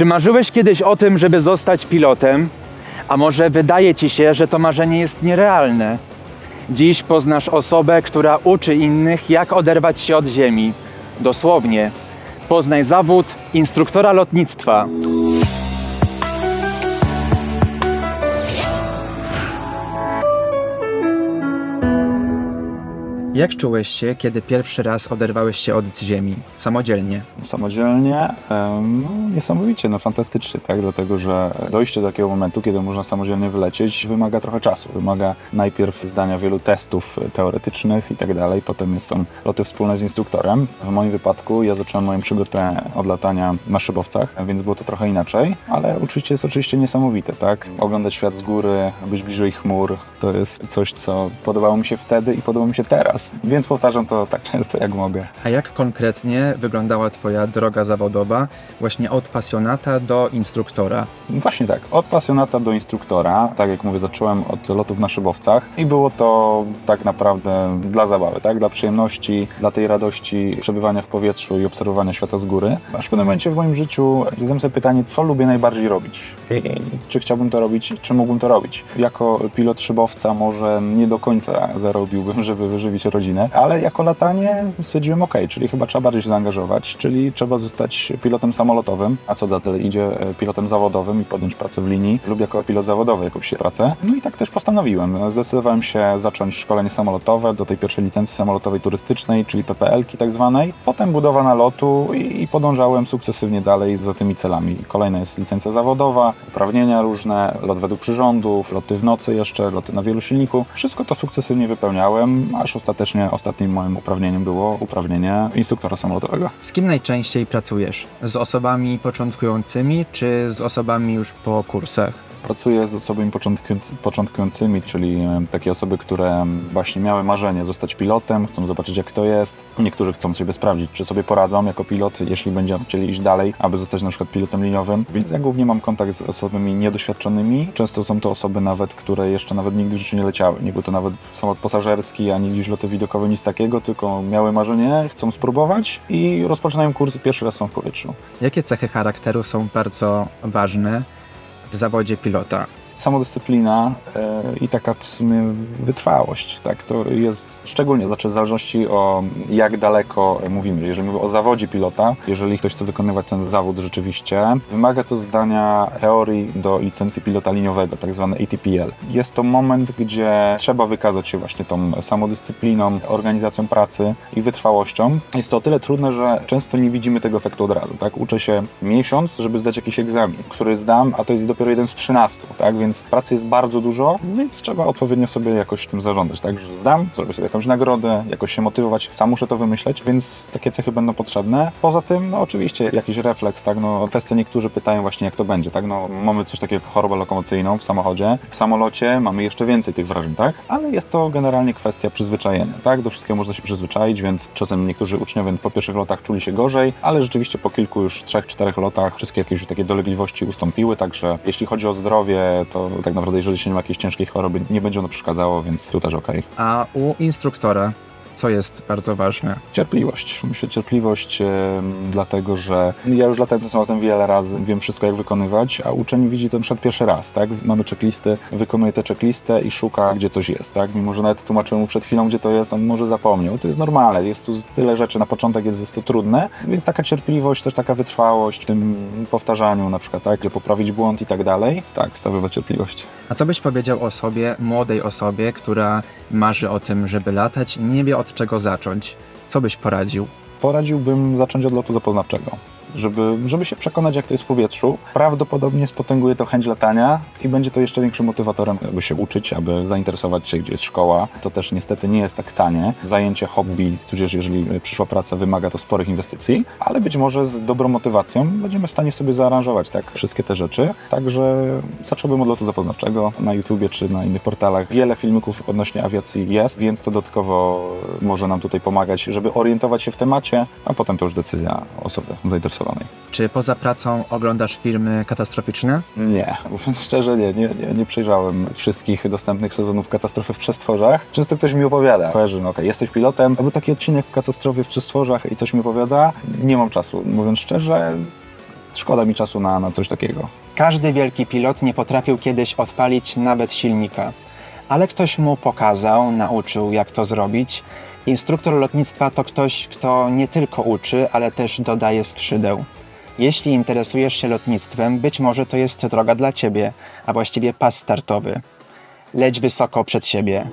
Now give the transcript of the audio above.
Czy marzyłeś kiedyś o tym, żeby zostać pilotem? A może wydaje ci się, że to marzenie jest nierealne? Dziś poznasz osobę, która uczy innych, jak oderwać się od ziemi. Dosłownie. Poznaj zawód instruktora lotnictwa. Jak czułeś się, kiedy pierwszy raz oderwałeś się od ziemi? Samodzielnie. samodzielnie. No, niesamowicie, no fantastycznie, tak? Dlatego, że dojście do takiego momentu, kiedy można samodzielnie wylecieć, wymaga trochę czasu. Wymaga najpierw zdania wielu testów teoretycznych i tak dalej, potem są loty wspólne z instruktorem. W moim wypadku ja zacząłem moją przygodę od latania na szybowcach, więc było to trochę inaczej, ale uczucie jest oczywiście niesamowite, tak? Oglądać świat z góry, być bliżej chmur, to jest coś, co podobało mi się wtedy i podoba mi się teraz. Więc powtarzam to tak często, jak mogę. A jak konkretnie wyglądała Twoja droga zawodowa, właśnie od pasjonata do instruktora? Właśnie tak, od pasjonata do instruktora. Tak jak mówię, zacząłem od lotów na szybowcach i było to tak naprawdę dla zabawy, tak? dla przyjemności, dla tej radości przebywania w powietrzu i obserwowania świata z góry. Aż w pewnym momencie w moim życiu zadałem sobie pytanie, co lubię najbardziej robić? Czy chciałbym to robić, czy mógłbym to robić? Jako pilot szybowca może nie do końca zarobiłbym, żeby wyżywić rodzinę, ale jako latanie stwierdziłem, ok, czyli chyba trzeba bardziej się zaangażować, czyli trzeba zostać pilotem samolotowym, a co za tyle idzie e, pilotem zawodowym i podjąć pracę w linii lub jako pilot zawodowy jakąś pracę. No i tak też postanowiłem. Zdecydowałem się zacząć szkolenie samolotowe do tej pierwszej licencji samolotowej turystycznej, czyli PPL-ki tak zwanej. Potem budowa nalotu i, i podążałem sukcesywnie dalej za tymi celami. Kolejna jest licencja zawodowa, uprawnienia różne, lot według przyrządów, loty w nocy jeszcze, loty na wielu silniku. Wszystko to sukcesywnie wypełniałem, aż ostatecznie ostatnim moim uprawnieniem było uprawnienie instruktora samolotowego. Z kim najczęściej pracujesz? Z osobami początkującymi, czy z osobami już po kursach? Pracuję z osobami początkujący, początkującymi, czyli e, takie osoby, które właśnie miały marzenie zostać pilotem, chcą zobaczyć jak to jest. Niektórzy chcą siebie sprawdzić, czy sobie poradzą jako pilot, jeśli będą chcieli iść dalej, aby zostać na przykład pilotem liniowym. Więc ja głównie mam kontakt z osobami niedoświadczonymi. Często są to osoby nawet, które jeszcze nawet nigdy w życiu nie leciały. Nie był to nawet samolot pasażerski, ani gdzieś loty widokowe, nic takiego, tylko miały marzenie, chcą spróbować i rozpoczynają kurs i pierwszy raz są w powietrzu. Jakie cechy charakteru są bardzo ważne w zawodzie pilota? Samodyscyplina e, i taka w sumie wytrwałość. Tak? To jest szczególnie, znaczy w zależności o jak daleko mówimy. Jeżeli mówię o zawodzie pilota, jeżeli ktoś chce wykonywać ten zawód rzeczywiście, wymaga to zdania teorii do licencji pilota liniowego, tak zwane ATPL. Jest to moment, gdzie trzeba wykazać się właśnie tą samodyscypliną, organizacją pracy i wytrwałością. Jest to o tyle trudne, że często nie widzimy tego efektu od razu. Tak? Uczę się miesiąc, żeby zdać jakiś egzamin, który zdam, a to jest dopiero jeden z 13, tak? więc pracy jest bardzo dużo, więc trzeba odpowiednio sobie jakoś tym zarządzać, tak? Że zdam, zrobię sobie jakąś nagrodę, jakoś się motywować, sam muszę to wymyśleć, więc takie cechy będą potrzebne. Poza tym, no oczywiście jakiś refleks, tak? No kwestie niektórzy pytają właśnie jak to będzie, tak? No mamy coś takiego jak chorobę lokomocyjną w samochodzie, w samolocie mamy jeszcze więcej tych wrażeń, tak? Ale jest to generalnie kwestia przyzwyczajenia, tak? Do wszystkiego można się przyzwyczaić, więc czasem niektórzy uczniowie po pierwszych lotach czuli się gorzej, ale rzeczywiście po kilku już trzech, czterech lotach wszystkie jakieś takie dolegliwości ustąpiły, także jeśli chodzi o zdrowie, to tak naprawdę jeżeli się nie ma jakiejś ciężkiej choroby, nie będzie ono przeszkadzało, więc tu też okej. A u instruktora co jest bardzo ważne? Cierpliwość. Myślę cierpliwość, dlatego że ja już latałem tym samolotem wiele razy, wiem wszystko jak wykonywać, a uczeń widzi to na przykład pierwszy raz, tak? Mamy checklisty, wykonuje tę checklistę i szuka, gdzie coś jest, tak? Mimo, że nawet tłumaczyłem mu przed chwilą, gdzie to jest, on może zapomniał. To jest normalne, jest tu tyle rzeczy na początek, jest, jest to trudne, więc taka cierpliwość, też taka wytrwałość w tym powtarzaniu na przykład, tak? Gdzie poprawić błąd i tak dalej. Tak, stawiam cierpliwość. A co byś powiedział o sobie, młodej osobie, która marzy o tym, żeby latać, nie wie od czego zacząć? Co byś poradził? Poradziłbym zacząć od lotu zapoznawczego. Żeby, żeby się przekonać, jak to jest w powietrzu, prawdopodobnie spotęguje to chęć latania i będzie to jeszcze większym motywatorem, aby się uczyć, aby zainteresować się, gdzie jest szkoła. To też niestety nie jest tak tanie. Zajęcie hobby, tudzież jeżeli przyszła praca, wymaga to sporych inwestycji, ale być może z dobrą motywacją będziemy w stanie sobie zaaranżować tak wszystkie te rzeczy. Także zacząłbym od lotu zapoznawczego na YouTubie czy na innych portalach. Wiele filmików odnośnie awiacji jest, więc to dodatkowo może nam tutaj pomagać, żeby orientować się w temacie, a potem to już decyzja osoby zainteresowanej. Czy poza pracą oglądasz filmy katastroficzne? Nie, mówiąc szczerze, nie, nie, nie, nie przejrzałem wszystkich dostępnych sezonów katastrofy w przestworzach. Często ktoś mi opowiada, kojarzy, no okej, jesteś pilotem, albo taki odcinek w katastrofie w przestworzach i coś mi opowiada. Nie mam czasu, mówiąc szczerze. szkoda mi czasu na, na coś takiego. Każdy wielki pilot nie potrafił kiedyś odpalić nawet silnika, ale ktoś mu pokazał, nauczył jak to zrobić. Instruktor lotnictwa to ktoś, kto nie tylko uczy, ale też dodaje skrzydeł. Jeśli interesujesz się lotnictwem, być może to jest droga dla ciebie, a właściwie pas startowy. Leć wysoko przed siebie.